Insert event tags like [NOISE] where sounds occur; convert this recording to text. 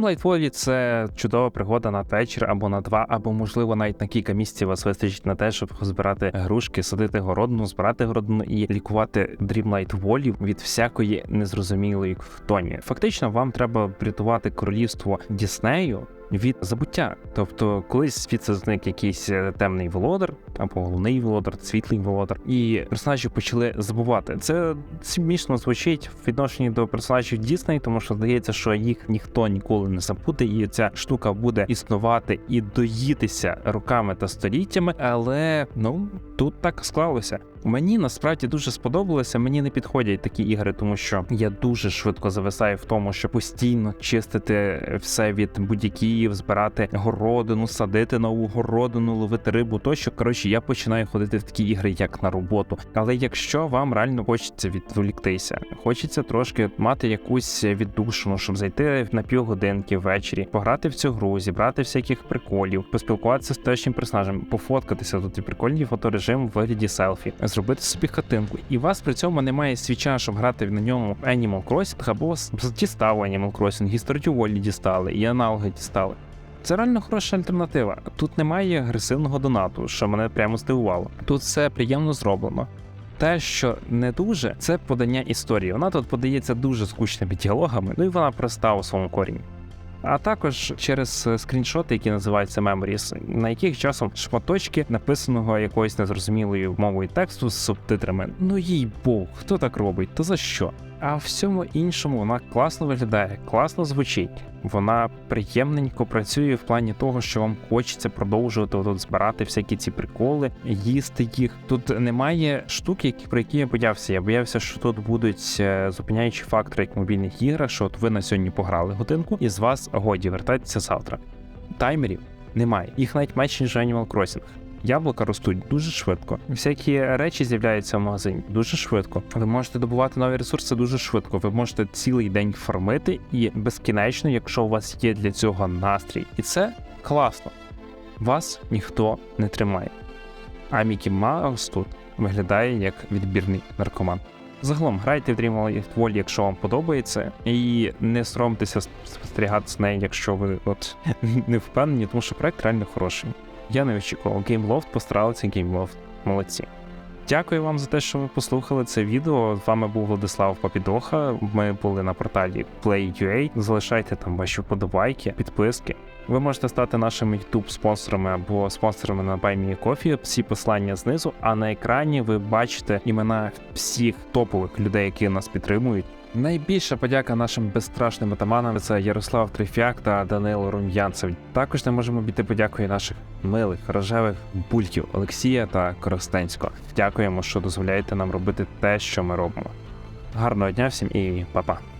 Valley – це чудова пригода на вечір або на два, або можливо навіть на кілька місяців вас вистачить на те, щоб збирати грушки, садити городину, збирати городину і лікувати Valley від всякої незрозумілої втомі. Фактично, вам треба врятувати королівство Діснею. Від забуття, тобто колись звідси зник якийсь е, темний володар або головний володар, світлий володар, і персонажі почали забувати. Це смішно звучить в відношенні до персонажів Дісней, тому що здається, що їх ніхто ніколи не забуде, і ця штука буде існувати і доїтися роками та століттями. Але ну тут так склалося. Мені насправді дуже сподобалося. Мені не підходять такі ігри, тому що я дуже швидко зависаю в тому, що постійно чистити все від будь-яків, збирати городину, садити нову городину, ловити рибу. Тощо коротше, я починаю ходити в такі ігри, як на роботу. Але якщо вам реально хочеться відволіктися, хочеться трошки мати якусь віддушину, щоб зайти на півгодинки ввечері, пограти в цю гру, зібрати всяких приколів, поспілкуватися з точним персонажем, пофоткатися тут і прикольний фоторежим в вигляді селфі зробити собі хатинку, і у вас при цьому немає свіча, щоб грати на ньому Animal Crossing, або дістав Animal Crossing, і Valley дістали, і аналоги дістали. Це реально хороша альтернатива. Тут немає агресивного донату, що мене прямо здивувало. Тут все приємно зроблено. Те, що не дуже, це подання історії. Вона тут подається дуже скучними діалогами, ну і вона проста у своєму корінні. А також через скріншоти, які називаються Memories, на яких часом шматочки написаного якоюсь незрозумілою мовою тексту з субтитрами. Ну їй бог, хто так робить, то за що? А в всьому іншому вона класно виглядає, класно звучить. Вона приємненько працює в плані того, що вам хочеться продовжувати тут збирати всякі ці приколи, їсти їх. Тут немає штук, які про які я боявся. Я боявся, що тут будуть е, зупиняючі фактори, як мобільних іграх, що от ви на сьогодні пограли годинку, і з вас годі вертайтеся завтра. Таймерів немає, їх навіть менше ніж Animal Crossing. Яблука ростуть дуже швидко. Всякі речі з'являються в магазині дуже швидко. Ви можете добувати нові ресурси дуже швидко. Ви можете цілий день фармити і безкінечно, якщо у вас є для цього настрій. І це класно. Вас ніхто не тримає. А Мікі Маус тут виглядає як відбірний наркоман. Загалом грайте в Dreamlight Valley, якщо вам подобається, і не соромтеся спостерігати з нею, якщо ви от [LAUGHS] не впевнені, тому що проект реально хороший. Я не очікував. GameLoft постаралися GameLoft. Молодці. Дякую вам за те, що ви послухали це відео. З вами був Владислав Попідоха. Ми були на порталі Play.ua. Залишайте там ваші вподобайки, підписки. Ви можете стати нашими youtube спонсорами або спонсорами на BuyMeCoffee. Всі послання знизу. А на екрані ви бачите імена всіх топових людей, які нас підтримують. Найбільша подяка нашим безстрашним атаманам це Ярослав Трифяк та Данило Рум'янцев. Також не можемо бійти подякою наших милих рожевих бульків Олексія та Коростенського. Дякуємо, що дозволяєте нам робити те, що ми робимо. Гарного дня всім і па-па!